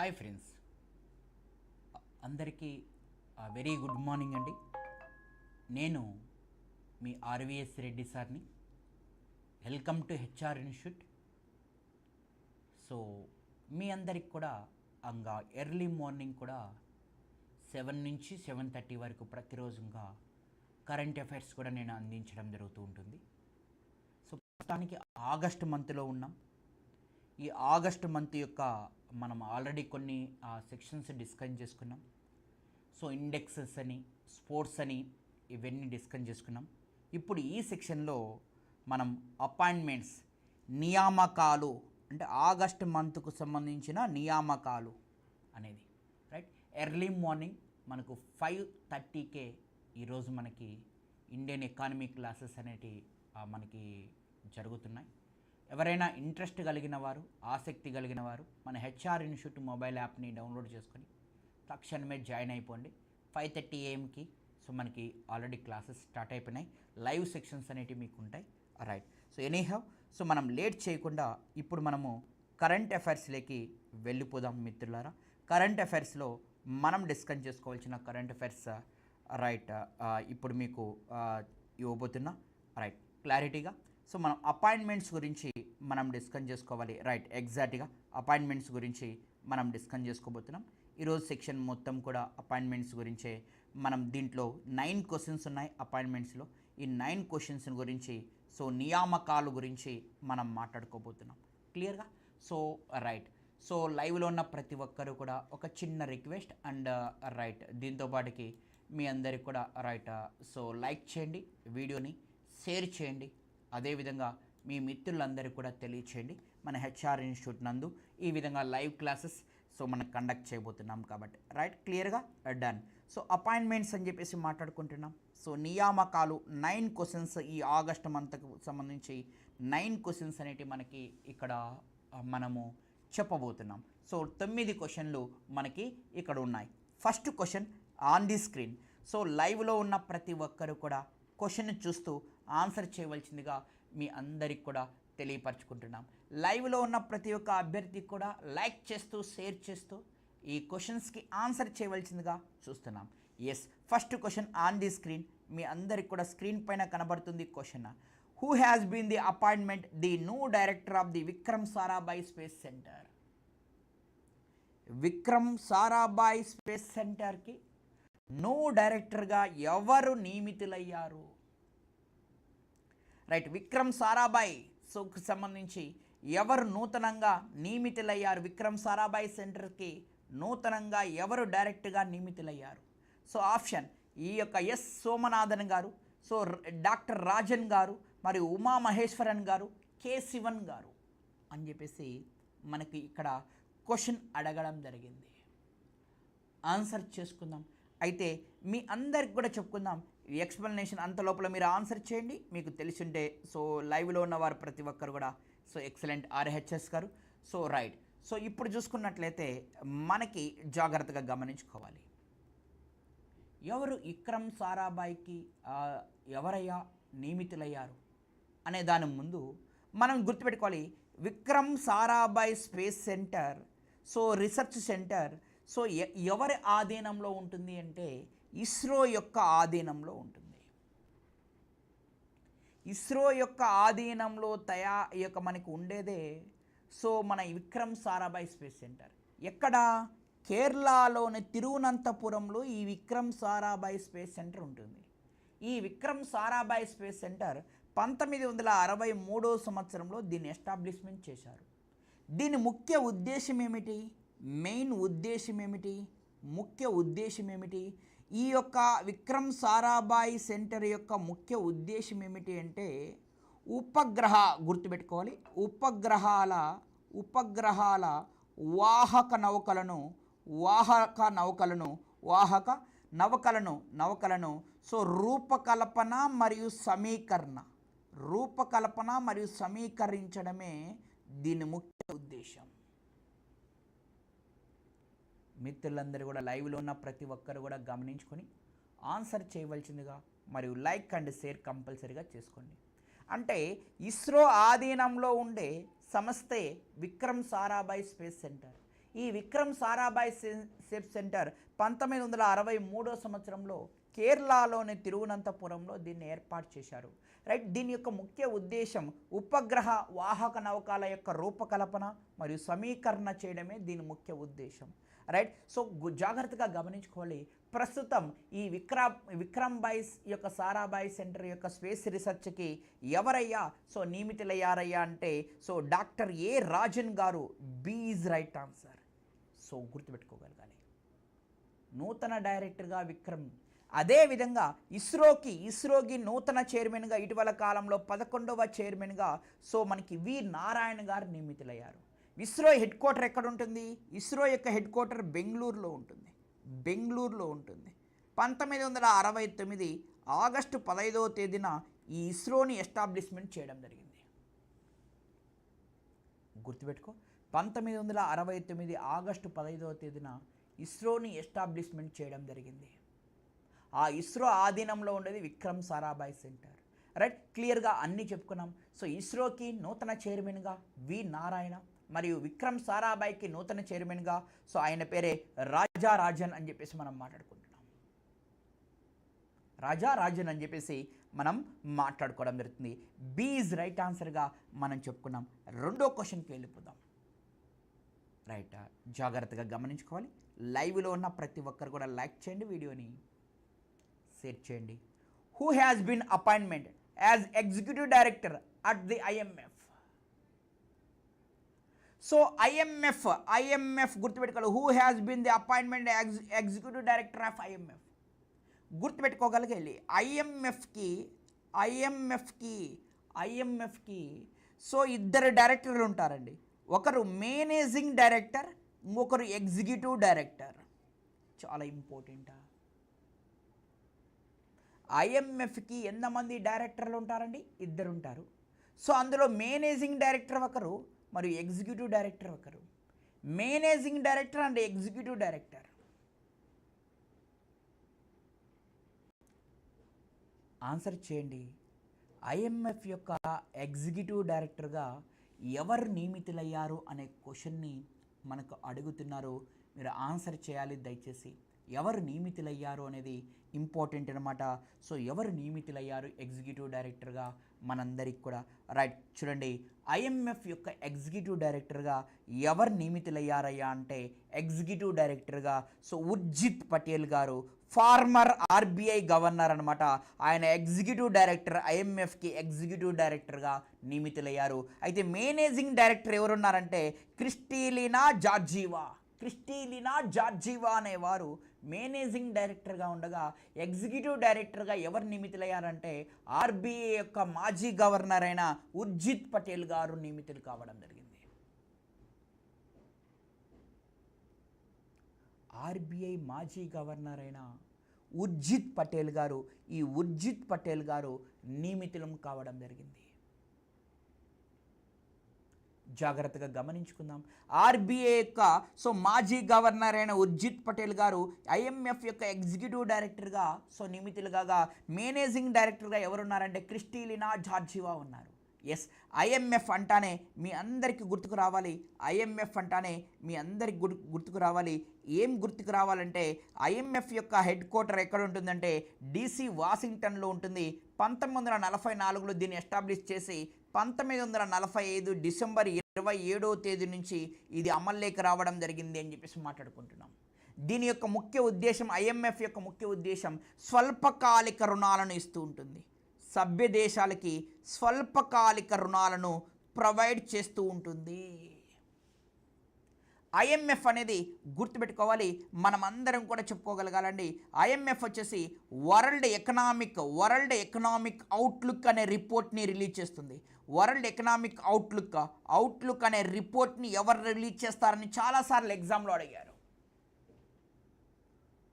Hi friends. అందరికీ very good morning అండి. నేను మీ ఆర్విఎస్ రెడ్డి సార్ని. Welcome to HR institute. So మీ అందరికి కూడా అంగా ఎర్లీ మార్నింగ్ కూడా సెవెన్ నుంచి సెవెన్ థర్టీ వరకు ప్రతిరోజు ఇంకా కరెంట్ అఫైర్స్ కూడా నేను అందించడం జరుగుతూ ఉంటుంది. సో ప్రస్తుతానికి ఆగస్ట్ మంత్లో ఉన్నాం. ఈ ఆగస్ట్ మంత్ యొక్క మనం ఆల్రెడీ కొన్ని సెక్షన్స్ డిస్కస్ చేసుకున్నాం. సో ఇండెక్సెస్ అని స్పోర్ట్స్ అని ఇవన్నీ డిస్కస్ చేసుకున్నాం. ఇప్పుడు ఈ సెక్షన్లో మనం అపాయింట్మెంట్స్ నియామకాలు అంటే ఆగస్ట్ మంత్కు సంబంధించిన నియామకాలు అనేది రైట్ ఎర్లీ మార్నింగ్ మనకు ఫైవ్ థర్టీకే ఈరోజు మనకి ఇండియన్ ఎకానమీ క్లాసెస్ అనేటి మనకి జరుగుతున్నాయి. ఎవరైనా ఇంట్రెస్ట్ కలిగిన వారు ఆసక్తి కలిగిన వారు మన హెచ్ఆర్ ఇన్స్టిట్యూట్ మొబైల్ యాప్ని డౌన్లోడ్ చేసుకొని తక్షణమే జాయిన్ అయిపోండి. ఫైవ్ థర్టీ ఏఎంకి సో మనకి ఆల్రెడీ క్లాసెస్ స్టార్ట్ అయిపోయినాయి. లైవ్ సెక్షన్స్ అనేటివి మీకు ఉంటాయి. Right so any have so మనం లేట్ చేయకుండా ఇప్పుడు మనము కరెంట్ అఫైర్స్లోకి వెళ్ళిపోదాం మిత్రులారా. కరెంట్ అఫైర్స్లో మనం డిస్కస్ చేసుకోవాల్సిన కరెంట్ అఫైర్స్ రైట్ uh, ఇప్పుడు మీకు uh, ఇవ్వబోతున్నా. రైట్ క్లారిటీగా సో మనం అపాయింట్మెంట్స్ గురించి మనం డిస్కస్ చేసుకోవాలి. రైట్ ఎగ్జాక్ట్గా అపాయింట్మెంట్స్ గురించి మనం డిస్కస్ చేసుకోబోతున్నాం. ఈరోజు సెక్షన్ మొత్తం కూడా అపాయింట్మెంట్స్ గురించే. మనం దీంట్లో నైన్ క్వశ్చన్స్ ఉన్నాయి అపాయింట్మెంట్స్లో ఈ నైన్ క్వశ్చన్స్ గురించి సో నియామకాలు గురించి మనం మాట్లాడుకోబోతున్నాం. క్లియర్గా సో రైట్ సో లైవ్లో ఉన్న ప్రతి ఒక్కరు కూడా ఒక చిన్న రిక్వెస్ట్ అండ్ రైట్ దీంతోపాటుకి మీ అందరికి కూడా రైట్ uh, సో లైక్ చేయండి వీడియోని షేర్ చేయండి. అదేవిధంగా మీ మిత్రులందరికీ కూడా తెలియచేయండి. మన హెచ్ఆర్ ఇన్స్టిట్యూట్ నందు ఈ విధంగా లైవ్ క్లాసెస్ సో మనం కండక్ట్ చేయబోతున్నాం కాబట్టి. రైట్? క్లియర్గా? డన్. సో అపాయింట్మెంట్స్ అని చెప్పేసి మాట్లాడుకుంటున్నాం. సో నియామకాలు నైన్ క్వశ్చన్స్ ఈ ఆగస్ట్ మంత్కు సంబంధించి నైన్ క్వశ్చన్స్ అనేటివి మనకి ఇక్కడ మనము చెప్పబోతున్నాం. సో తొమ్మిది క్వశ్చన్లు మనకి ఇక్కడ ఉన్నాయి. First question on the screen. So లైవ్లో ఉన్న ప్రతి ఒక్కరు కూడా క్వశ్చన్ చూస్తూ ఆన్సర్ చేయవలసిందిగా మీ అందరికి కూడా తెలియపరచుకుంటున్నాం. లైవ్లో ఉన్న ప్రతి ఒక్క అభ్యర్థికి కూడా లైక్ చేస్తూ షేర్ చేస్తూ ఈ క్వశ్చన్స్కి ఆన్సర్ చేయవలసిందిగా చూస్తున్నాం. Yes first question on the screen మీ అందరికి కూడా స్క్రీన్ పైన కనబడుతుంది question who has been the appointment the new director of the Vikram Sarabhai space centre Vikram Sarabhai space సెంటర్కి న్యూ డైరెక్టర్గా ఎవరు నియమితులయ్యారు? రైట్ విక్రమ్ సారాభాయ్. సోకు సంబంధించి ఎవరు నూతనంగా నియమితులయ్యారు? విక్రమ్ సారాభాయ్ సెంటర్కి నూతనంగా ఎవరు డైరెక్ట్గా నియమితులయ్యారు? సో ఆప్షన్ ఈ యొక్క ఎస్ సోమనాథన్ గారు సో డాక్టర్ రాజన్ గారు మరియు ఉమా మహేశ్వరన్ గారు కె శివన్ గారు అని చెప్పేసి మనకి ఇక్కడ క్వశ్చన్ అడగడం జరిగింది. ఆన్సర్ చేసుకుందాం. అయితే మీ అందరికి కూడా చెప్పుకుందాం. ఎక్స్ప్లెనేషన్ అంత లోపల మీరు ఆన్సర్ చేయండి. మీకు తెలిసింటే సో లైవ్లో ఉన్నవారు ప్రతి ఒక్కరు కూడా so excellent RHS garu so right so ఇప్పుడు చూసుకున్నట్లయితే మనకి జాగ్రత్తగా గమనించుకోవాలి. ఎవరు విక్రమ్ సారాభాయ్కి ఎవరయ్యా నియమితులయ్యారు అనే దాని ముందు మనం గుర్తుపెట్టుకోవాలి. Vikram Sarabhai space centre so research centre so ఎ- ఎవరి ఆధీనంలో ఉంటుంది అంటే ఇస్రో యొక్క ఆధీనంలో ఉంటుంది. ఇస్రో యొక్క ఆధీనంలో తయా యొక్క మనకు ఉండేదే సో మన విక్రమ్ సారాభాయ్ స్పేస్ సెంటర్. ఎక్కడ? కేరళలోని తిరువనంతపురంలో ఈ విక్రమ్ సారాభాయ్ స్పేస్ సెంటర్ ఉంటుంది. ఈ విక్రమ్ సారాభాయ్ స్పేస్ సెంటర్ పంతొమ్మిది వందల అరవై మూడో సంవత్సరంలో దీన్ని ఎస్టాబ్లిష్మెంట్ చేశారు. దీని ముఖ్య ఉద్దేశం ఏమిటి? మెయిన్ ఉద్దేశం ఏమిటి? ముఖ్య ఉద్దేశం ఏమిటి? ఈ యొక్క విక్రమ్ సారాభాయ్ సెంటర్ యొక్క ముఖ్య ఉద్దేశం ఏమిటి అంటే ఉపగ్రహ గుర్తుపెట్టుకోవాలి. ఉపగ్రహాల ఉపగ్రహాల వాహక నౌకలను వాహక నౌకలను వాహక నవకలను నవకలను సో రూపకల్పన మరియు సమీకరణ రూపకల్పన మరియు సమీకరించడమే దీని ముఖ్య ఉద్దేశం. మిత్రులందరూ కూడా లైవ్లో ఉన్న ప్రతి ఒక్కరు కూడా గమనించుకొని ఆన్సర్ చేయవలసిందిగా మరియు లైక్ అండ్ షేర్ కంపల్సరీగా చేసుకోండి. అంటే ఇస్రో ఆధీనంలో ఉండే సంస్థే విక్రమ్ సారాభాయ్ స్పేస్ సెంటర్. ఈ విక్రమ్ సారాభాయ్ స్పేస్ సెంటర్ పంతొమ్మిది వందల అరవై మూడో సంవత్సరంలో కేరళలోని తిరువనంతపురంలో దీన్ని ఏర్పాటు చేశారు. రైట్ దీని యొక్క ముఖ్య ఉద్దేశం ఉపగ్రహ వాహక నౌకాల యొక్క రూపకల్పన మరియు సమీకరణ చేయడమే దీని ముఖ్య ఉద్దేశం. రైట్ సో జాగ్రత్తగా గమనించుకోవాలి. ప్రస్తుతం ఈ విక్రమ్ విక్రమ్ బాయ్స్ యొక్క సారాబాయ్ సెంటర్ యొక్క స్పేస్ రీసెర్చ్కి ఎవరయ్యా? సో నియమితులయ్యారయ్యా అంటే so doctor A Rajan garu? B is right answer. So గుర్తుపెట్టుకోగలగాలి. నూతన డైరెక్టర్గా విక్రమ్. అదేవిధంగా ఇస్రోకి ఇస్రోకి నూతన చైర్మన్గా ఇటీవల కాలంలో పదకొండవ చైర్మన్గా సో మనకి వి నారాయణ గారు నియమితులయ్యారు. ఇస్రో హెడ్ క్వార్టర్ ఎక్కడ ఉంటుంది? ఇస్రో యొక్క హెడ్ క్వార్టర్ బెంగళూరులో ఉంటుంది. బెంగళూరులో ఉంటుంది. పంతొమ్మిది వందల అరవై తొమ్మిది ఆగస్టు పదహైదవ తేదీన ఈ ఇస్రోని ఎస్టాబ్లిష్మెంట్ చేయడం జరిగింది. గుర్తుపెట్టుకో పంతొమ్మిది వందల అరవై తొమ్మిది ఆగస్టు పదహైదవ తేదీన ఇస్రోని ఎస్టాబ్లిష్మెంట్ చేయడం జరిగింది. ఆ ఇస్రో ఆధీనంలో ఉండేది విక్రమ్ సారాభాయ్ సెంటర్. రైట్? క్లియర్గా అన్నీ చెప్పుకున్నాం. సో ఇస్రోకి నూతన చైర్మన్గా వి నారాయణ మరియు విక్రమ్ సారాభాయ్కి నూతన చైర్మన్గా సో ఆయన పేరే రాజా రాజన్ అని చెప్పేసి మనం మాట్లాడుకుంటున్నాం. రాజా రాజన్ అని చెప్పేసి మనం మాట్లాడుకోవడం జరుగుతుంది. బీజ్ రైట్ ఆన్సర్గా మనం చెప్పుకున్నాం. రెండో క్వశ్చన్కి వెళ్ళిపోదాం. రైట్ జాగ్రత్తగా గమనించుకోవాలి. లైవ్లో ఉన్న ప్రతి ఒక్కరు కూడా లైక్ చేయండి వీడియోని షేర్ చేయండి. Who has been appointment as executive director at the IMF so IMF IMF గుర్తుపెట్టుకోవాలి. Who has been the appointment executive director of IMF గుర్తుపెట్టుకోగలిగాలి ఐఎంఎఫ్కి ఐఎంఎఫ్కి ఐఎంఎఫ్కి సో ఇద్దరు డైరెక్టర్లు ఉంటారండి. ఒకరు మేనేజింగ్ డైరెక్టర్ ఇంకొకరు ఎగ్జిక్యూటివ్ డైరెక్టర్ చాలా ఇంపార్టెంటా ఐఎంఎఫ్కి ఎంతమంది డైరెక్టర్లు ఉంటారండి? ఇద్దరు ఉంటారు. సో అందులో మేనేజింగ్ డైరెక్టర్ ఒకరు మరియు ఎగ్జిక్యూటివ్ డైరెక్టర్ ఒకరు. Managing director and executive director. Answer చేయండి. ఐఎంఎఫ్ యొక్క ఎగ్జిక్యూటివ్ డైరెక్టర్గా ఎవరు నియమితులయ్యారు అనే క్వశ్చన్ని మనకు అడుగుతున్నారు. మీరు ఆన్సర్ చేయాలి దయచేసి. ఎవరు నియమితులయ్యారు అనేది ఇంపార్టెంట్ అనమాట సో ఎవరు నియమితులయ్యారు? ఎగ్జిక్యూటివ్ డైరెక్టర్గా మనందరికి కూడా. రైట్ చూడండి ఐఎంఎఫ్ యొక్క ఎగ్జిక్యూటివ్ డైరెక్టర్గా ఎవరు నియమితులయ్యారయ్యా అంటే ఎగ్జిక్యూటివ్ డైరెక్టర్గా సో ఉర్జిత్ పటేల్ గారు ఫార్మర్ ఆర్బీఐ గవర్నర్ అనమాట ఆయన ఎగ్జిక్యూటివ్ డైరెక్టర్ ఐఎంఎఫ్కి ఎగ్జిక్యూటివ్ డైరెక్టర్గా నియమితులయ్యారు. అయితే మేనేజింగ్ డైరెక్టర్ ఎవరున్నారంటే క్రిస్టీలినా జార్జీవా. క్రిస్టీలినా జార్జీవా అనేవారు మేనేజింగ్ డైరెక్టర్గా ఉండగా ఎగ్జిక్యూటివ్ డైరెక్టర్గా ఎవరు నియమితులయ్యారంటే ఆర్బీఐ యొక్క మాజీ గవర్నర్ అయిన ఉర్జిత్ పటేల్ గారు నియమితులు కావడం జరిగింది. ఆర్బీఐ మాజీ గవర్నర్ అయిన ఉర్జిత్ పటేల్ గారు ఈ ఉర్జిత్ పటేల్ గారు నియమితులం కావడం జరిగింది. జాగ్రత్తగా గమనించుకుందాం. ఆర్బీఐ యొక్క సో మాజీ గవర్నర్ అయిన ఉర్జిత్ పటేల్ గారు ఐఎంఎఫ్ యొక్క ఎగ్జిక్యూటివ్ డైరెక్టర్గా సో నియమితులుగా మేనేజింగ్ డైరెక్టర్గా ఎవరున్నారంటే క్రిస్టీలినా జార్జివా ఉన్నారు. ఎస్ ఐఎంఎఫ్ అంటానే మీ అందరికీ గుర్తుకు రావాలి. ఐఎంఎఫ్ అంటానే మీ అందరికి గుర్తుకు రావాలి. ఏం గుర్తుకు రావాలంటే ఐఎంఎఫ్ యొక్క హెడ్ క్వార్టర్ ఎక్కడ ఉంటుందంటే డీసీ వాషింగ్టన్లో ఉంటుంది. పంతొమ్మిది వందల నలభై నాలుగులో దీన్ని ఎస్టాబ్లిష్ చేసి పంతొమ్మిది వందల నలభై ఐదు డిసెంబర్ ఇరవై ఏడవ తేదీ నుంచి ఇది అమల్లోకి రావడం జరిగింది అని చెప్పేసి మాట్లాడుకుంటున్నాం. దీని యొక్క ముఖ్య ఉద్దేశం ఐఎంఎఫ్ యొక్క ముఖ్య ఉద్దేశం స్వల్పకాలిక రుణాలను ఇస్తూ ఉంటుంది. సభ్య దేశాలకి స్వల్పకాలిక రుణాలను ప్రొవైడ్ చేస్తూ ఉంటుంది. ఐఎంఎఫ్ అనేది గుర్తుపెట్టుకోవాలి. మనం అందరం కూడా చెప్పుకోగలగాలండి. ఐఎంఎఫ్ వచ్చేసి world economic world economic outlook అనే రిపోర్ట్ని రిలీజ్ చేస్తుంది. వరల్డ్ ఎకనామిక్ అవుట్లుక్ అవుట్లుక్ అనే రిపోర్ట్ని ఎవరు రిలీజ్ చేస్తారని చాలాసార్లు ఎగ్జామ్లో అడిగారు.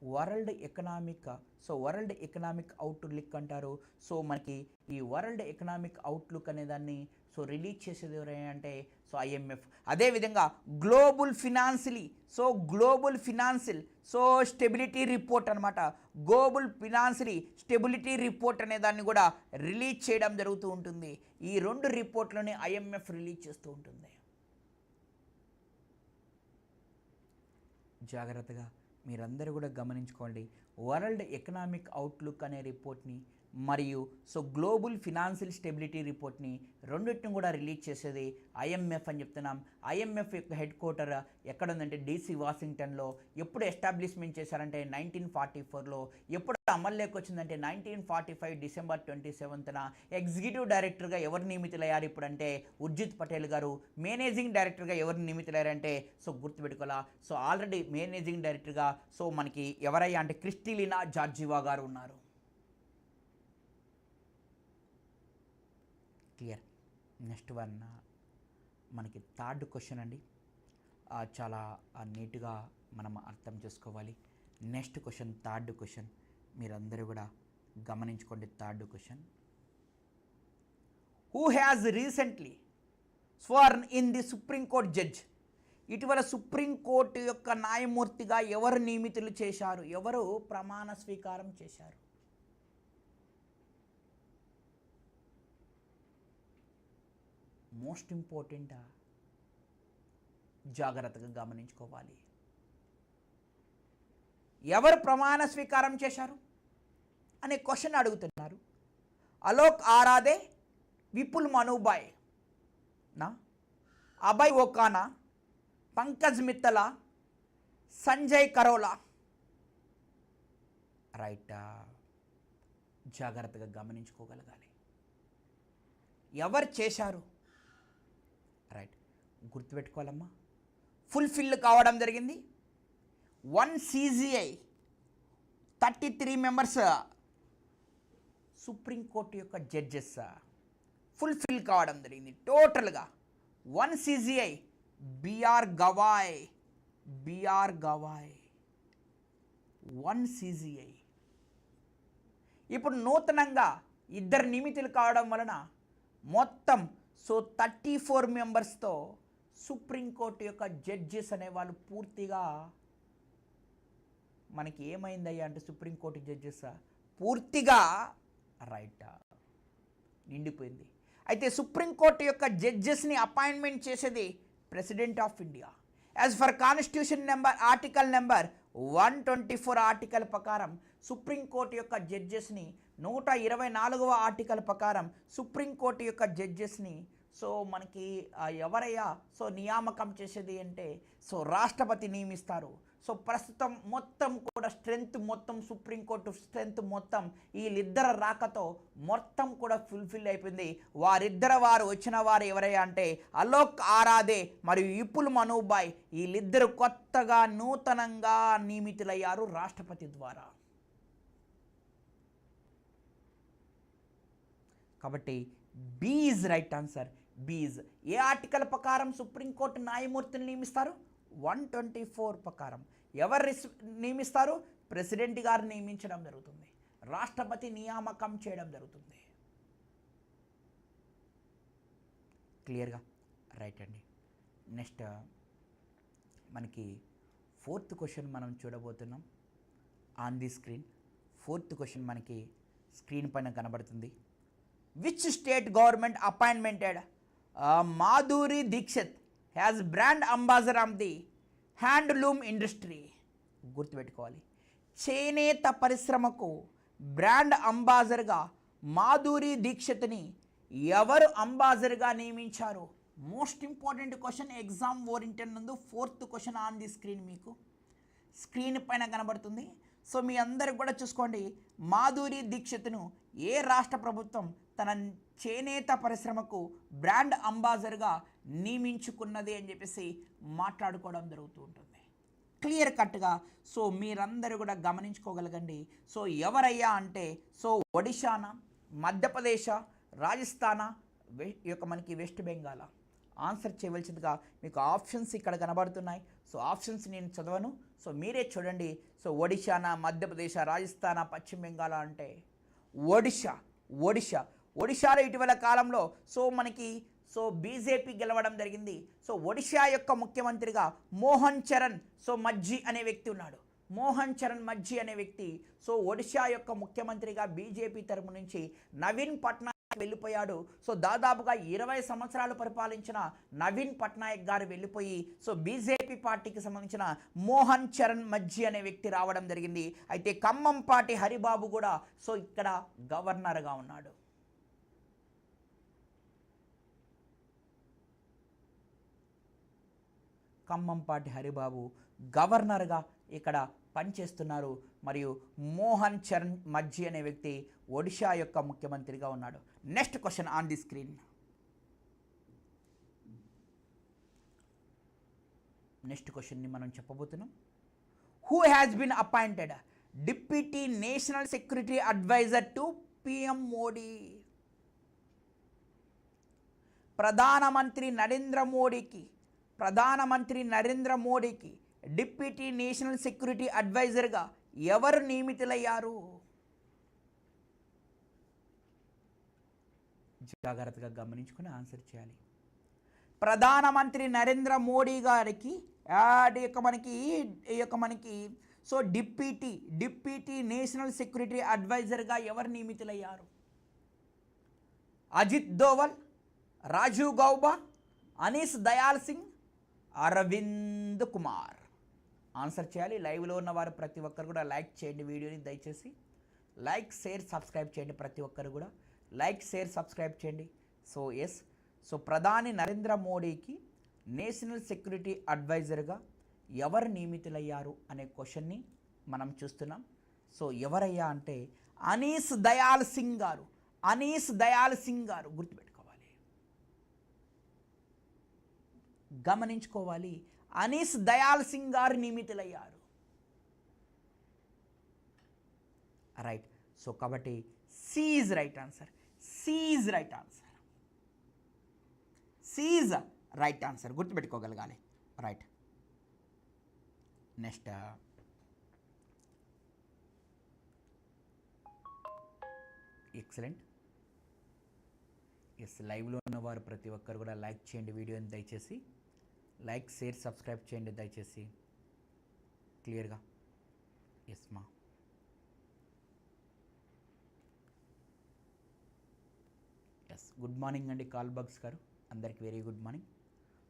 World economic so world economic outlook అంటారు. సో మనకి ఈ వరల్డ్ ఎకనామిక్ అవుట్లుక్ అనే దాన్ని సో రిలీజ్ చేసేది ఎవరంటే అంటే సో ఐఎంఎఫ్. అదేవిధంగా global financially so global financial so stability report అనమాట గ్లోబల్ ఫినాన్సిలీ స్టెబిలిటీ రిపోర్ట్ అనే దాన్ని కూడా రిలీజ్ చేయడం జరుగుతూ ఉంటుంది. ఈ రెండు రిపోర్ట్లని ఐఎంఎఫ్ రిలీజ్ చేస్తూ ఉంటుంది. జాగ్రత్తగా మీరందరూ కూడా గమనించుకోండి. వరల్డ్ ఎకనామిక్ అవుట్లుక్ అనే రిపోర్ట్ని మరియు సో గ్లోబల్ ఫినాన్షియల్ స్టెబిలిటీ రిపోర్ట్ని రెండింటిని కూడా రిలీజ్ చేసేది ఐఎంఎఫ్ అని చెప్తున్నాం. ఐఎంఎఫ్ యొక్క హెడ్ క్వార్టర్ ఎక్కడ ఉందంటే డీసీ వాషింగ్టన్లో ఎప్పుడు ఎస్టాబ్లిష్మెంట్ చేశారంటే నైన్టీన్ ఫార్టీ ఫోర్లో. ఎప్పుడు అమల్లోకి వచ్చిందంటే nineteen forty five December twenty సెవెంత్న. Executive డైరెక్టర్గా ఎవరు నియమితులయ్యారు ఇప్పుడు అంటే ఉర్జిత్ పటేల్ గారు. మేనేజింగ్ డైరెక్టర్గా ఎవరు నియమితులయ్యారంటే సో గుర్తుపెట్టుకోవాలా. సో ఆల్రెడీ మేనేజింగ్ డైరెక్టర్గా సో మనకి ఎవరయ్యా అంటే క్రిస్టిలినా జార్జివా గారు ఉన్నారు. క్లియర్. నెక్స్ట్ వన్ మనకి థర్డ్ క్వశ్చన్ అండి. చాలా నీట్గా మనం అర్థం చేసుకోవాలి. Next question third question. మీరందరూ కూడా గమనించుకోండి third question. Who has recently sworn in the supreme court judge ఇటీవల సుప్రీంకోర్టు యొక్క న్యాయమూర్తిగా ఎవరు నియమితులు చేశారు? ఎవరు ప్రమాణ స్వీకారం చేశారు? Most important? జాగ్రత్తగా గమనించుకోవాలి. ఎవరు ప్రమాణ స్వీకారం చేశారు? అనే క్వశ్చన్ అడుగుతున్నారు. అలోక్ ఆరాధే విపుల్ మనుబాయ్. నా? అభయ్ ఓకానా? పంకజ్ మిత్తల? సంజయ్ కరోలా? రైట్? జాగ్రత్తగా గమనించుకోగలగాలి. ఎవరు చేశారు? రైట్. గుర్తుపెట్టుకోవాలమ్మా. ఫుల్ఫిల్ కావడం జరిగింది. One CJI thirty three members supreme court యొక్క జడ్జెస్ ఫుల్ఫిల్ కావడం జరిగింది. టోటల్గా one CJI BR Gavai BR Gavai. One CJI. ఇప్పుడు నూతనంగా ఇద్దరు నిమితులు కావడం వలన మొత్తం సో థర్టీ ఫోర్ మెంబర్స్తో సుప్రీంకోర్టు యొక్క జడ్జెస్ అనేవాళ్ళు పూర్తిగా మనకి ఏమైందయ్యా అంటే సుప్రీంకోర్టు జడ్జెస్ పూర్తిగా రైట్ నిండిపోయింది. అయితే సుప్రీంకోర్టు యొక్క జడ్జెస్ని అపాయింట్మెంట్ చేసేది president of India. As per constitution number article number one twenty four article ప్రకారం సుప్రీంకోర్టు యొక్క జడ్జెస్ని నూట ఇరవై నాలుగవ ఆర్టికల్ ప్రకారం సుప్రీంకోర్టు యొక్క జడ్జెస్ని సో మనకి ఎవరయ్యా? సో నియామకం చేసేది అంటే సో రాష్ట్రపతి నియమిస్తారు. సో ప్రస్తుతం మొత్తం కూడా స్ట్రెంగ్త్ మొత్తం సుప్రీంకోర్టు స్ట్రెంగ్త్ మొత్తం వీళ్ళిద్దరు రాకతో మొత్తం కూడా ఫుల్ఫిల్ అయిపోయింది. వారిద్దరు వారు వచ్చిన వారు ఎవరయ్యా అంటే అలోక్ ఆరాధే మరియు ఇపుల్ మనూబాయ్. వీళ్ళిద్దరు కొత్తగా నూతనంగా నియమితులయ్యారు రాష్ట్రపతి ద్వారా. కాబట్టి B is right answer B's A article ప్రకారం సుప్రీంకోర్టు న్యాయమూర్తిని నియమిస్తారు? వన్ ట్వంటీ ఫోర్ ప్రకారం ఎవరు నియమిస్తారు? ప్రెసిడెంట్ గారు నియమించడం జరుగుతుంది. రాష్ట్రపతి నియామకం చేయడం జరుగుతుంది. క్లియర్గా రైట్ అండి. నెక్స్ట్ మనకి ఫోర్త్ క్వశ్చన్ మనం చూడబోతున్నాం. On the screen fourth question మనకి స్క్రీన్ పైన కనబడుతుంది. Which state government appointmented Madhuri Dixit has brand ambassador of the handloom industry గుర్తుపెట్టుకోవాలి. చేనేత పరిశ్రమకు బ్రాండ్ అంబాసర్గా మాధురి దీక్షిత్ని ఎవరు అంబాసర్గా నియమించారు? మోస్ట్ ఇంపార్టెంట్ క్వశ్చన్ ఎగ్జామ్ ఓరింటెన్ నందు fourth question on the screen మీకు. స్క్రీన్ పైన కనబడుతుంది. సో మీ అందరికి కూడా చూసుకోండి. మాధురి దీక్షిత్ను ఏ రాష్ట్ర ప్రభుత్వం తన చేనేత పరిశ్రమకు బ్రాండ్ అంబాసిడర్గా నియమించుకున్నది అని చెప్పేసి మాట్లాడుకోవడం జరుగుతూ ఉంటుంది. క్లియర్ కట్గా సో మీరందరూ కూడా గమనించుకోగలగండి. సో ఎవరయ్యా అంటే సో ఒడిశాన మధ్యప్రదేశ రాజస్థాన యొక్క మనకి వెస్ట్ బెంగాల్. ఆన్సర్ చేయవలసిందిగా మీకు ఆప్షన్స్ ఇక్కడ కనబడుతున్నాయి. సో ఆప్షన్స్ నేను చదవను. సో మీరే చూడండి. సో ఒడిశానా మధ్యప్రదేశ్ రాజస్థాన పశ్చిమ బెంగాల్ అంటే ఒడిషా ఒడిషా ఒడిషాలో ఇటీవల కాలంలో సో మనకి సో బీజేపీ గెలవడం జరిగింది. సో ఒడిషా యొక్క ముఖ్యమంత్రిగా మోహన్ చరణ్ సో మజ్జి అనే వ్యక్తి ఉన్నాడు. మోహన్ చరణ్ మజ్జి అనే వ్యక్తి సో ఒడిషా యొక్క ముఖ్యమంత్రిగా బీజేపీ తరపు నుంచి నవీన్ పట్నా వెళ్ళిపోయాడు. సో దాదాపుగా ఇరవై సంవత్సరాలు పరిపాలించిన నవీన్ పట్నాయక్ గారు వెళ్ళిపోయి సో బీజేపీ పార్టీకి సంబంధించిన మోహన్ చరణ్ మజ్జి అనే వ్యక్తి రావడం జరిగింది. అయితే ఖమ్మంపాటి హరిబాబు కూడా సో ఇక్కడ గవర్నర్గా ఉన్నాడు. ఖమ్మంపాటి హరిబాబు గవర్నర్గా ఇక్కడ పనిచేస్తున్నారు. మరియు మోహన్ చరణ్ మజ్జీ అనే వ్యక్తి ఒడిషా యొక్క ముఖ్యమంత్రిగా ఉన్నాడు. Next question on the screen next క్వశ్చన్ని మనం చెప్పబోతున్నాం. Who has been appointed deputy national security adviser to PM Modi ప్రధానమంత్రి నరేంద్ర మోడీకి ప్రధానమంత్రి నరేంద్ర మోడీకి డిప్యూటీ నేషనల్ సెక్యూరిటీ అడ్వైజర్గా ఎవరు నియమితులయ్యారు? జాగ్రత్తగా గమనించుకుని ఆన్సర్ చేయాలి. ప్రధానమంత్రి నరేంద్ర మోడీ గారికి యాడ్ యొక్క మనకి ఈ యొక్క మనకి so deputy deputy national security అడ్వైజర్గా ఎవరు నియమితులయ్యారు? అజిత్ దోవల్ రాజీవ్ గౌబా అనీస్ దయాల్ సింగ్ అరవింద్ కుమార్. ఆన్సర్ చేయాలి. లైవ్లో ఉన్న వారు ప్రతి ఒక్కరు కూడా లైక్ చేయండి వీడియోని. దయచేసి లైక్ షేర్ సబ్స్క్రైబ్ చేయండి ప్రతి ఒక్కరు కూడా. లైక్ షేర్ సబ్స్క్రైబ్ చేయండి. సో ఎస్ సో ప్రధాని నరేంద్ర మోడీకి నేషనల్ సెక్యూరిటీ అడ్వైజర్గా ఎవరు నియమితులయ్యారు అనే క్వశ్చన్ని మనం చూస్తున్నాం. సో ఎవరయ్యా అంటే అనీస్ దయాల్ సింగ్ గారు. అనీస్ దయాల్ సింగ్ గారు గుర్తుపెట్టుకోవాలి. గమనించుకోవాలి. అనీస్ దయాల్ సింగ్ గారు నియమితులయ్యారు. రైట్ సో కాబట్టి C's right answer C's right answer C's right answer గుర్తుపెట్టుకోగలగాలి. Right next excellent yes లైవ్లో ఉన్నవారు ప్రతి ఒక్కరు కూడా లైక్ చేయండి. వీడియోని దయచేసి లైక్ షేర్ సబ్స్క్రైబ్ చేయండి దయచేసి. క్లియర్గా? ఎస్ మా ఎస్ గుడ్ మార్నింగ్ అండి కాల్ బాక్స్ గారు. అందరికీ వెరీ గుడ్ మార్నింగ్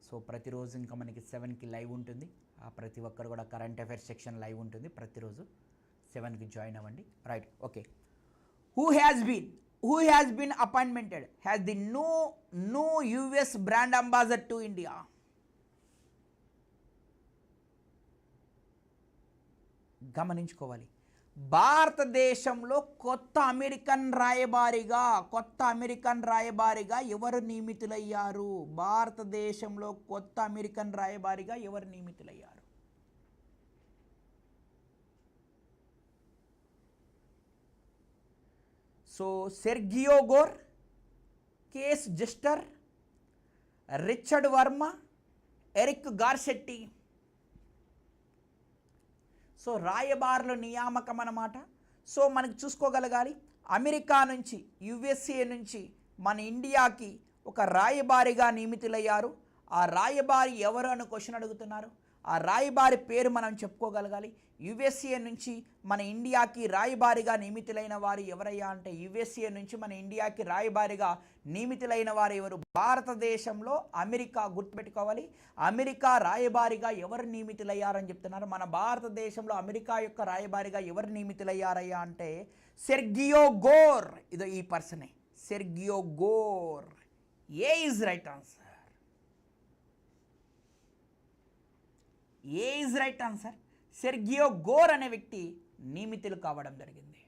సో ప్రతిరోజు ఇంకా మనకి సెవెన్కి లైవ్ ఉంటుంది. ఆ ప్రతి ఒక్కరు కూడా కరెంట్ అఫైర్స్ సెక్షన్ లైవ్ ఉంటుంది. ప్రతిరోజు సెవెన్కి జాయిన్ అవ్వండి. Right okay who has been who has been appointmented has the no no US brand ambassador to India గమనించుకోవాలి. భారతదేశంలో కొత్త అమెరికన్ రాయబారిగా కొత్త అమెరికన్ రాయబారిగా ఎవరు నియమితులయ్యారు? భారతదేశంలో కొత్త అమెరికన్ రాయబారిగా ఎవరు నియమితులయ్యారు? So Sergio Gor Ken Juster Richard Verma Eric Garcetti so రాయబారుల నియామకం అన్నమాట. సో మనకు చూసుకోగలగాలి. అమెరికా నుంచి యుఎస్ఏ నుంచి మన ఇండియాకి ఒక రాయబారిగా నియమితులయ్యారు. ఆ రాయబారి ఎవరు అని క్వశ్చన్ అడుగుతున్నారు? ఆ రాయబారి పేరు మనం చెప్పుకోగలగాలి. యుఎస్ఏ నుంచి మన ఇండియాకి రాయబారిగా నియమితులైన వారు ఎవరయ్యా అంటే యుఎస్ఏ నుంచి మన ఇండియాకి రాయబారిగా నియమితులైన వారు ఎవరు? భారతదేశంలో అమెరికా గుర్తుపెట్టుకోవాలి. అమెరికా రాయబారిగా ఎవరు నియమితులయ్యారని చెప్తున్నారు. మన భారతదేశంలో అమెరికా యొక్క రాయబారిగా ఎవరు నియమితులయ్యారయ్యా అంటే సెర్గియో గోర్. ఇదో ఈ పర్సనే. Sergio Gor. A is right answer? A is right answer? Sergio Gor అనే వ్యక్తి నియమితులు కావడం జరిగింది.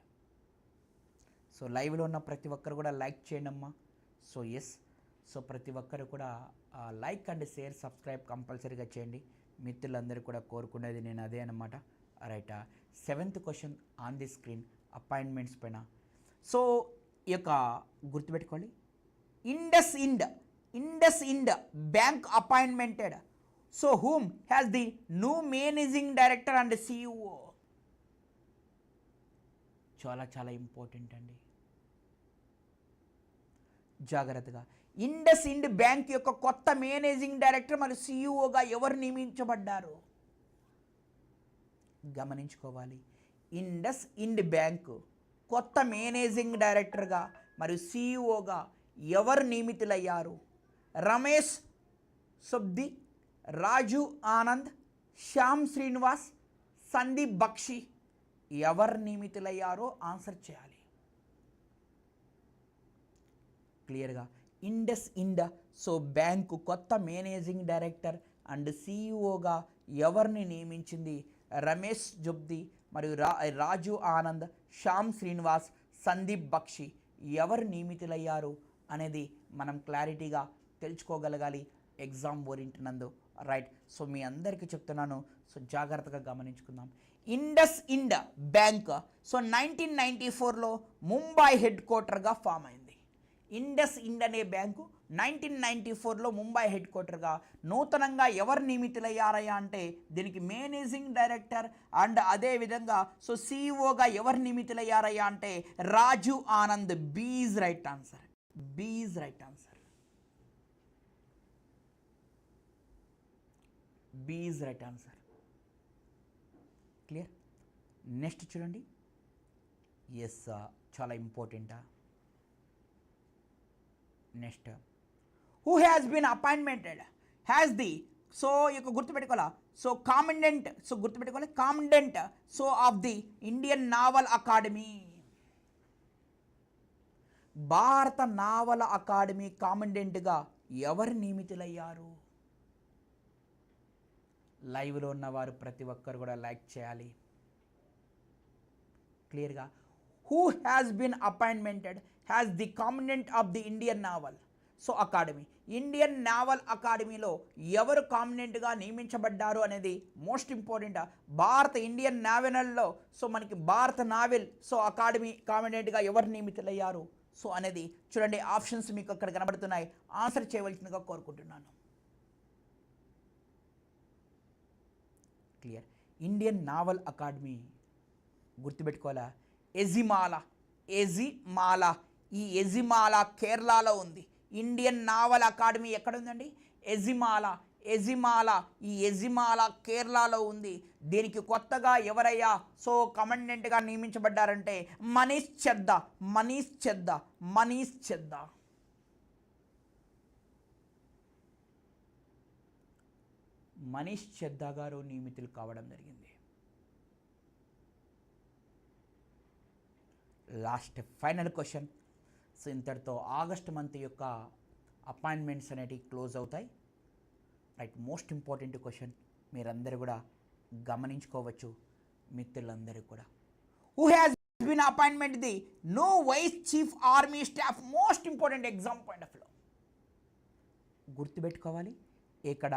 సో లైవ్లో ఉన్న ప్రతి ఒక్కరు కూడా లైక్ చేయండి అమ్మా సో ఎస్ సో ప్రతి ఒక్కరు కూడా లైక్ అండ్ షేర్ సబ్స్క్రైబ్ కంపల్సరీగా చేయండి. మిత్రులందరూ కూడా కోరుకునేది నేను అదే అనమాట right? Seventh question on the screen appointments పైన. సో ఈ యొక్క గుర్తుపెట్టుకోండి. IndusInd IndusInd bank appointmented. So whom has the new managing director and CEO చాలా చాలా ఇంపార్టెంట్ అండి. జాగ్రత్తగా. ఇండస్ ఇండ్ బ్యాంక్ యొక్క కొత్త మేనేజింగ్ డైరెక్టర్ మరియు సిఇఓగా ఎవరు నియమించబడ్డారు? గమనించుకోవాలి. ఇండస్ ఇండ్ బ్యాంక్ కొత్త మేనేజింగ్ డైరెక్టర్గా మరియు సిఇఓగా ఎవరు నియమితులయ్యారు? రమేష్ సుబ్ది రాజు ఆనంద్ శ్యామ్ శ్రీనివాస్ సందీప్ బక్షి ఎవరు నియమితులయ్యారో ఆన్సర్ చేయాలి. క్లియర్గా? IndusInd. సో బ్యాంకు కొత్త మేనేజింగ్ డైరెక్టర్ అండ్ సీఈఓగా ఎవరిని నియమించింది? రమేష్ జుబ్ది మరియు రా రాజు ఆనంద్ శ్యామ్ శ్రీనివాస్ సందీప్ బక్షి ఎవరు నియమితులయ్యారు అనేది మనం క్లారిటీగా తెలుసుకోగలగాలి. ఎగ్జామ్ ఓరింటినందు రైట్ సో మీ అందరికీ చెప్తున్నాను. సో జాగ్రత్తగా గమనించుకుందాం. IndusInd bank so nineteen ninety ఫోర్లో ముంబై హెడ్ క్వార్టర్గా ఫామ్ అయింది. ఇండస్ ఇండ్ అనే బ్యాంకు నైన్టీన్ నైంటీ ఫోర్లో ముంబై హెడ్ క్వార్టర్గా నూతనంగా ఎవరు నియమితులయ్యారయ్యా అంటే దీనికి మేనేజింగ్ డైరెక్టర్ అండ్ అదేవిధంగా సో సీఈఓగా ఎవరు నియమితులయ్యారయ్యా అంటే Raju Anand. B's right answer B's right answer B's right answer clear next చూడండి. ఎస్ చాలా ఇంపార్టెంటా next who has been appointmented has the so యొక్క గుర్తుపెట్టుకోవాలా సో కామెండెంట్ సో గుర్తుపెట్టుకోవాలి commandant so of the Indian naval academy భారత నావల academy కామెండెంట్గా ఎవరు నియమితులయ్యారు? లైవ్లో ఉన్నవారు ప్రతి ఒక్కరు కూడా లైక్ చేయాలి. క్లియర్గా? Who has been appointmented has the commandant of the Indian naval so academy Indian naval అకాడమీలో ఎవరు కామినెంట్గా నియమించబడ్డారు అనేది మోస్ట్ ఇంపార్టెంట్ భారత ఇండియన్ నావెనల్లో సో మనకి భారత నావెల్ సో అకాడమీ కామినెంట్గా ఎవరు నియమితులయ్యారు? సో అనేది చూడండి ఆప్షన్స్ మీకు అక్కడ కనబడుతున్నాయి. ఆన్సర్ చేయవలసిందిగా కోరుకుంటున్నాను. క్లియర్ ఇండియన్ నావల్ అకాడమీ గుర్తుపెట్టుకోవాలా? ఎజిమాల ఎజిమాల ఈ ఎజిమాల కేరళలో ఉంది. ఇండియన్ నావల్ అకాడమీ ఎక్కడ ఉందండి ఎజిమాల ఎజిమాల ఈ ఎజిమాల కేరళలో ఉంది. దీనికి కొత్తగా ఎవరయ్యా? సో కమాండెంట్గా నియమించబడ్డారంటే మనీష్ చెద్ద. మనీష్ చెద్ద. మనీష్ చెద్దా. మనీష్ చెద్దా గారు నియమితులు కావడం జరిగింది. లాస్ట్ ఫైనల్ క్వశ్చన్ సో ఇంతటితో ఆగస్ట్ మంత్ యొక్క అపాయింట్మెంట్స్ అనేటివి క్లోజ్ అవుతాయి. రైట్ మోస్ట్ ఇంపార్టెంట్ క్వశ్చన్ మీరందరూ కూడా గమనించుకోవచ్చు మిత్రులందరూ కూడా. Who has been appointment the no vice chief army staff most important exam point ఆఫ్లో గుర్తుపెట్టుకోవాలి ఇక్కడ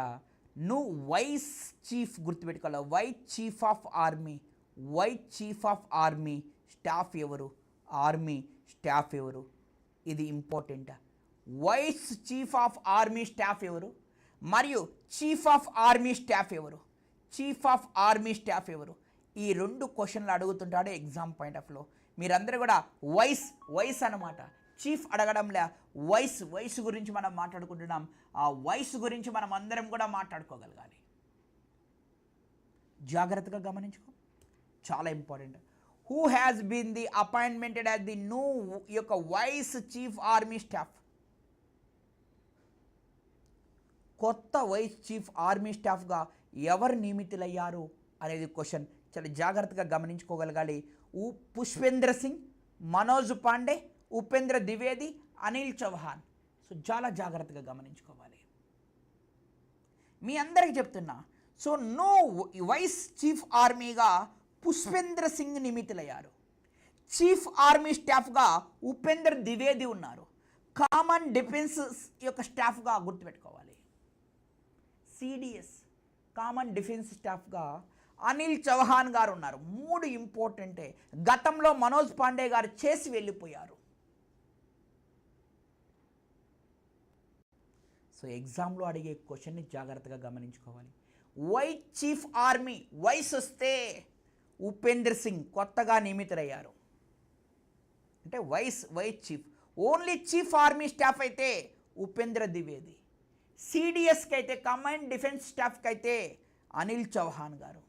నువ్వు వైస్ చీఫ్ గుర్తుపెట్టుకోవాలి? White chief of army. White chief of army. Staff ఎవరు? ఆర్మీ స్టాఫ్ ఎవరు? ఇది important. Vice chief of army staff ఎవరు? మరియు చీఫ్ ఆఫ్ ఆర్మీ స్టాఫ్ ఎవరు? చీఫ్ ఆఫ్ ఆర్మీ స్టాఫ్ ఎవరు? ఈ రెండు క్వశ్చన్లు అడుగుతుంటాడు ఎగ్జామ్ పాయింట్ ఆఫ్లో మీరందరూ కూడా వైస్ వైస్ అన్నమాట. చీఫ్ అడగడంలే. వైస్ వయసు గురించి మనం మాట్లాడుకుంటున్నాం. ఆ వయసు గురించి మనం అందరం కూడా మాట్లాడుకోగలగాలి. జాగ్రత్తగా గమనించుకో. చాలా important. Who has been the appointmented as the new యొక్క వైస్ చీఫ్ ఆర్మీ స్టాఫ్? కొత్త వైస్ చీఫ్ ఆర్మీ స్టాఫ్గా ఎవరు నియమితులయ్యారు అనేది క్వశ్చన్. చాలా జాగ్రత్తగా గమనించుకోగలగాలి. పుష్పేంద్ర సింగ్ మనోజ్ పాండే ఉపేంద్ర ద్వివేది అనిల్ చౌహాన్. సో చాలా జాగ్రత్తగా గమనించుకోవాలి. మీ అందరికి చెప్తున్నా సో నో వైస్ చీఫ్ ఆర్మీగా పుష్పేంద్ర సింగ్ నిమితులయ్యారు చీఫ్ ఆర్మీ స్టాఫ్గా ఉపేంద్ర ద్వివేది ఉన్నారు. కామన్ డిఫెన్స్ యొక్క స్టాఫ్గా గుర్తుపెట్టుకోవాలి. సిడిఎస్ కామన్ డిఫెన్స్ స్టాఫ్గా అనిల్ చౌహాన్ గారు ఉన్నారు. మూడు ఇంపార్టెంటే గతంలో మనోజ్ పాండే గారు చేసి వెళ్ళిపోయారు. సో ఎగ్జామ్లో అడిగే క్వశ్చన్ని జాగ్రత్తగా గమనించుకోవాలి. వై చీఫ్ ఆర్మీ వైస్ వస్తే ఉపేంద్ర సింగ్ కొత్తగా నియమితులయ్యారు. అంటే vice vice chief only chief army staff అయితే ఉపేంద్ర ద్వివేది. సిడిఎస్కి అయితే కమాండ్ డిఫెన్స్ స్టాఫ్కి అయితే అనిల్ చౌహాన్ గారు.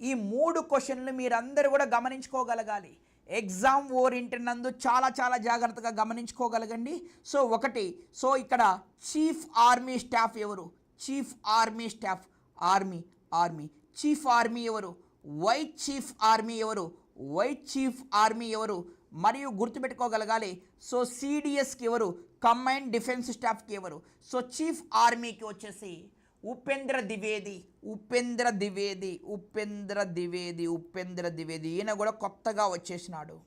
ఈ మూడు క్వశ్చన్లు మీరందరూ కూడా గమనించుకోగలగాలి. ఎగ్జామ్ ఓరియంటెడ్ నందు చాలా చాలా జాగ్రత్తగా గమనించుకోగలగండి. సో ఒకటి సో ఇక్కడ చీఫ్ ఆర్మీ స్టాఫ్ ఎవరు? Chief army staff army army. Chief army ఎవరు? వైట్ చీఫ్ ఆర్మీ ఎవరు? వైట్ చీఫ్ ఆర్మీ ఎవరు? మరియు గుర్తుపెట్టుకోగలగాలి సో సిడిఎస్కి ఎవరు? కంబైన్ డిఫెన్స్ స్టాఫ్కి ఎవరు? సో చీఫ్ ఆర్మీకి వచ్చేసి ఉపేంద్ర ద్వివేది ఉపేంద్ర ద్వివేది ఉపేంద్ర ద్వివేది ఉపేంద్ర ద్వివేది. ఈయన కూడా కొత్తగా వచ్చేసినాడు.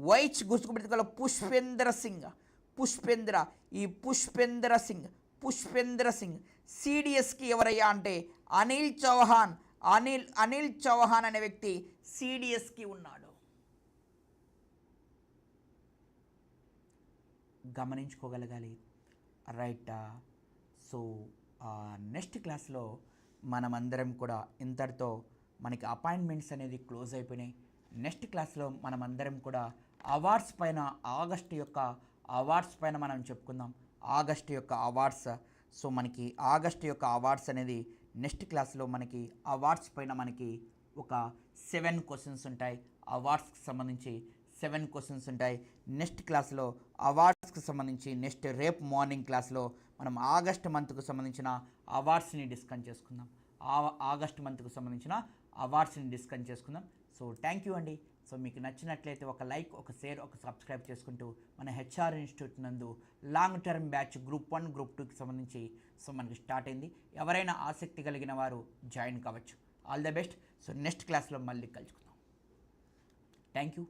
వైచ్ గుర్తుపెట్టుకోవాలి. పుష్పేంద్ర సింగ్ పుష్పేంద్ర ఈ పుష్పేంద్ర సింగ్ పుష్పేంద్ర సింగ్. సిడిఎస్కి ఎవరయ్యా అంటే అనిల్ చౌహాన్. అనిల్ అనిల్ చౌహాన్ అనే వ్యక్తి సిడిఎస్కి ఉన్నాడు. గమనించుకోగలగాలి. రైటా? సో నెక్స్ట్ క్లాస్లో మనమందరం కూడా ఇంతటితో మనకి అపాయింట్మెంట్స్ అనేది క్లోజ్ అయిపోయినాయి. నెక్స్ట్ క్లాస్లో మనమందరం కూడా అవార్డ్స్ పైన ఆగస్ట్ యొక్క అవార్డ్స్ పైన మనం చెప్పుకుందాం. ఆగస్ట్ యొక్క అవార్డ్స్. సో మనకి ఆగస్ట్ యొక్క అవార్డ్స్ అనేది నెక్స్ట్ క్లాస్లో మనకి అవార్డ్స్ పైన మనకి ఒక సెవెన్ క్వశ్చన్స్ ఉంటాయి. అవార్డ్స్కి సంబంధించి సెవెన్ క్వశ్చన్స్ ఉంటాయి. నెక్స్ట్ క్లాస్లో అవార్డ్స్కి సంబంధించి నెక్స్ట్ రేపు మార్నింగ్ క్లాస్లో మనం ఆగస్ట్ మంత్కు సంబంధించిన అవార్డ్స్ని డిస్కస్ చేసుకుందాం. ఆ ఆగస్ట్ మంత్కు సంబంధించిన అవార్డ్స్ని డిస్కస్ చేసుకుందాం. సో థ్యాంక్ యూ అండి. సో మీకు నచ్చినట్లయితే ఒక లైక్ ఒక షేర్ ఒక సబ్స్క్రైబ్ చేసుకుంటూ మన హెచ్ఆర్ ఇన్స్టిట్యూట్ నందు long term batch group one group టూకి సంబంధించి సో మనకి స్టార్ట్ అయింది. ఎవరైనా ఆసక్తి కలిగిన వారు జాయిన్ కావచ్చు. All the best. So next క్లాస్లో మళ్ళీ కలుసుకుందాం. Thank you.